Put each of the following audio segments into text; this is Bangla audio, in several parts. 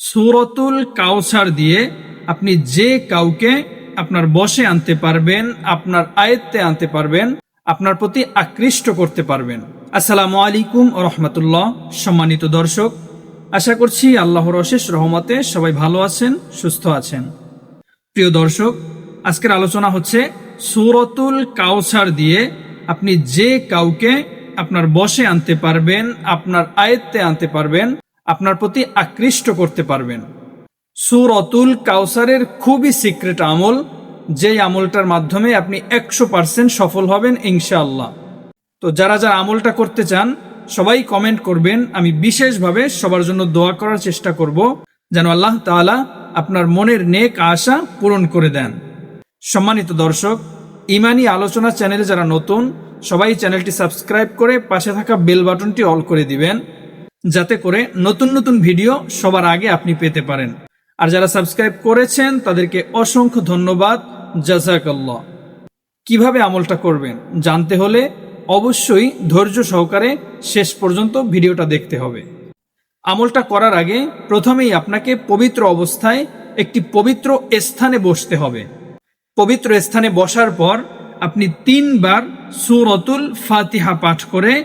সুরতুল কাউসার দিয়ে আপনি যে কাউকে আপনার বসে আনতে পারবেন, আপনার আয়ত্তে আনতে পারবেন, আপনার প্রতি আকৃষ্ট করতে পারবেন। আসসালামু আলাইকুম রহমতুল্লাহ। সম্মানিত দর্শক, আশা করছি আল্লাহর অশেষ রহমতে সবাই ভালো আছেন, সুস্থ আছেন। প্রিয় দর্শক, আজকের আলোচনা হচ্ছে সুরতুল কাউসার দিয়ে আপনি যে কাউকে আপনার বসে আনতে পারবেন, আপনার আয়ত্তে আনতে পারবেন আপনার প্রতি আকৃষ্ট করতে পারবেন। সুরতুল কাউসারের খুবই সিক্রেট আমল, যেই আমলটার মাধ্যমে আপনি একশো পার্সেন্ট সফল হবেন ইনশাআল্লাহ। তো যারা যারা আমলটা করতে চান, সবাই কমেন্ট করবেন। আমি বিশেষভাবে সবার জন্য দোয়া করার চেষ্টা করব, যেন আল্লাহ তাআলা আপনার মনের নেক আশা পূরণ করে দেন। সম্মানিত দর্শক, ইমানি আলোচনা চ্যানেলে যারা নতুন, সবাই চ্যানেলটি সাবস্ক্রাইব করে পাশে থাকা বেল বাটনটি অল করে দিবেন। যাতে করে নতুন নতুন ভিডিও সবার আগে আপনি পেতে পারেন। আর যারা সাবস্ক্রাইব করেছেন, তাদেরকে অসংখ্য ধন্যবাদ। জাজাকাল্লাহ। কীভাবে আমলটা করবেন, জানতে হলে অবশ্যই ধৈর্য সহকারে শেষ পর্যন্ত ভিডিওটা দেখতে হবে। আমলটা করার আগে প্রথমেই আপনাকে পবিত্র অবস্থায় একটি পবিত্র স্থানে বসতে হবে। পবিত্র স্থানে বসার পর আপনি তিনবার সুরতুল ফাতিহা পাঠ করে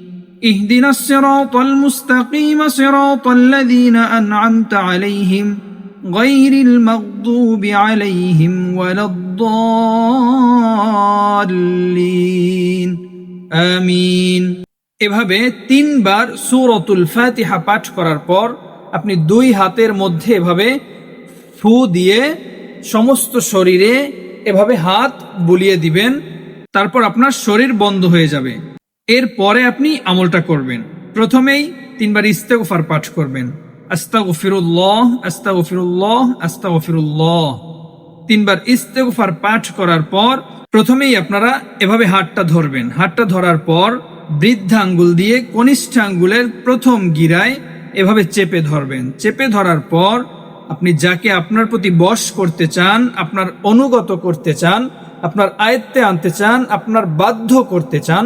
اهدنا الصراط المستقيم صراط الذين أنعمت عليهم غير المغضوب عليهم ولا الضالين آمين এভাবে তিনবার সূরাতুল ফাতিহা পাঠ করার পর আপনি দুই হাতের মধ্যে এভাবে ফু দিয়ে সমস্ত শরীরে এভাবে হাত বুলিয়ে দিবেন তারপর আপনার শরীর বন্ধ হয়ে যাবে এরপরে আপনি আমলটা করবেন। প্রথমেই তিনবার ইস্তেগফার পাঠ করবেন। আস্তা গফিরুল্লহ আস্তা আস্তাগফিরুল্লাহ আস্তাগফিরুল্লাহ আস্তাগফিরুল্লাহ। তিনবার ইস্তেগফার পাঠ করার পর প্রথমেই আপনারা এভাবে হাতটা ধরবেন। হাতটা ধরার পর বৃদ্ধা আঙ্গুল দিয়ে কনিষ্ঠ আঙ্গুলের প্রথম গিরায় এভাবে চেপে ধরবেন। চেপে ধরার পর আপনি যাকে আপনার প্রতি বশ করতে চান, আপনার অনুগত করতে চান, আপনার আয়ত্তে আনতে চান, আপনার বাধ্য করতে চান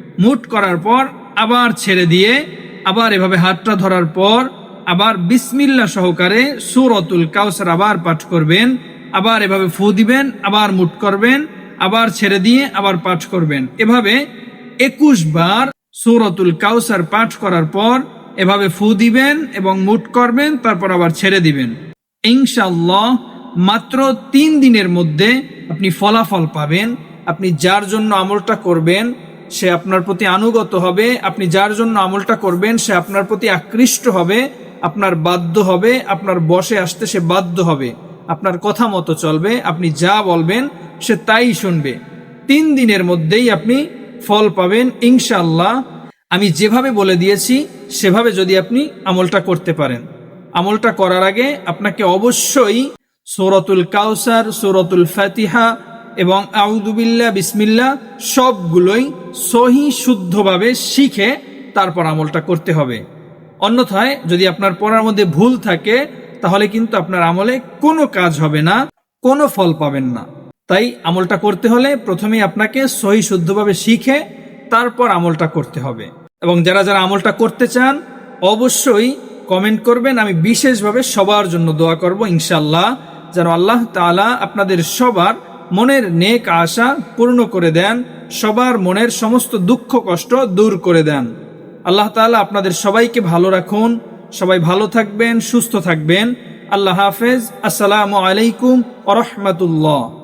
মুট করার পর আবার ছেড়ে দিয়ে আবার এভাবে হাতটা ধরার পর আবার বিসমিল্লা সহকারে সুরতুল কাউসার আবার পাঠ করবেন, আবার এভাবে ফু দিবেন, আবার মুট করবেন, আবার ছেড়ে দিয়ে আবার পাঠ করবেন। এভাবে একুশ বার সুরতুল কাউসার পাঠ করার পর এভাবে ফু দিবেন এবং মুট করবেন, তারপর আবার ছেড়ে দিবেন। ইনশাল্লাহ মাত্র তিন দিনের মধ্যে আপনি ফলাফল পাবেন, আপনি যার জন্য আমলটা করবেন সে আপনার প্রতি আনুগত হবে, আপনি যার জন্য আমলটা করবেন, সে আপনার প্রতি আকৃষ্ট হবে, আপনার বাধ্য হবে, আপনার বসে আসতে সে বাধ্য হবে। আপনার কথা মতো চলবে, আপনি যা বলবেন সে তাই শুনবে। তিন দিনের মধ্যেই আপনি ফল পাবেন ইনশাল্লাহ আমি যেভাবে বলে দিয়েছি, সেভাবে যদি আপনি আমলটা করতে পারেন। আমলটা করার আগে আপনাকে অবশ্যই সৌরতুল কাউসার সৌরতুল ফাতিহা এবং আউদুবিল্লা বিসমিল্লা সবগুলোই সহি শুদ্ধভাবে শিখে তারপর আমলটা করতে হবে। অন্যথায় যদি আপনার পড়ার মধ্যে ভুল থাকে, তাহলে কিন্তু আপনার আমলে কোনো কাজ হবে না, কোনো ফল পাবেন না। তাই আমলটা করতে হলে প্রথমেই আপনাকে সহি শুদ্ধভাবে শিখে তারপর আমলটা করতে হবে। এবং যারা যারা আমলটা করতে চান, অবশ্যই কমেন্ট করবেন। আমি বিশেষভাবে সবার জন্য দোয়া করব ইনশাল্লাহ যেন আল্লাহ তালা আপনাদের সবার মনের নেক আশা পূর্ণ করে দেন, সবার মনের সমস্ত দুঃখ কষ্ট দূর করে দেন। আল্লাহ তালা আপনাদের সবাইকে ভালো রাখুন, সবাই ভালো থাকবেন, সুস্থ থাকবেন। আল্লাহ হাফেজ, আসসালামু আলাইকুম আ রহমতুল্লাহ।